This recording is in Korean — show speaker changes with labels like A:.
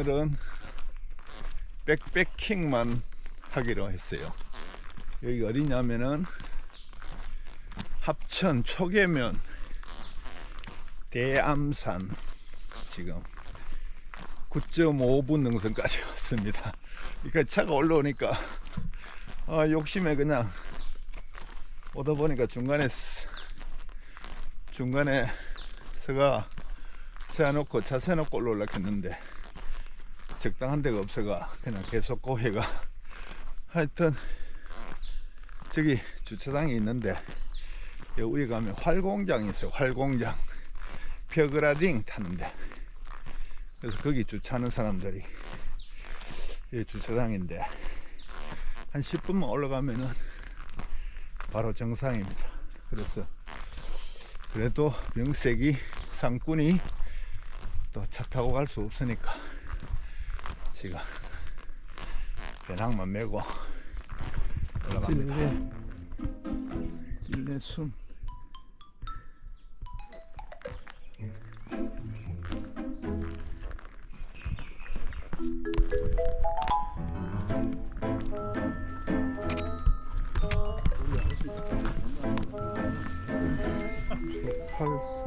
A: 오늘은 백패킹만 하기로 했어요. 여기 어디냐면은 합천 초계면 대암산 지금 9.5분 능선까지 왔습니다. 그러니까 차가 올라오니까 아, 욕심에 그냥 오다 보니까 중간에 스- 중간에 서가 세워놓고 차 세워놓고 올라오려고 했는데 적당한 데가 없어가 그냥 계속 고해가. 하여튼 저기 주차장이 있는데 여기 가면 활공장이 있어요. 활공장. 벼그라딩 타는데. 그래서 거기 주차하는 사람들이 이 주차장인데 한 10분만 올라가면은 바로 정상입니다. 그래서 그래도 명색이 상꾼이 또 차 타고 갈 수 없으니까 지금 배낭만 메고 올라갑니다. 찔레 순. 팔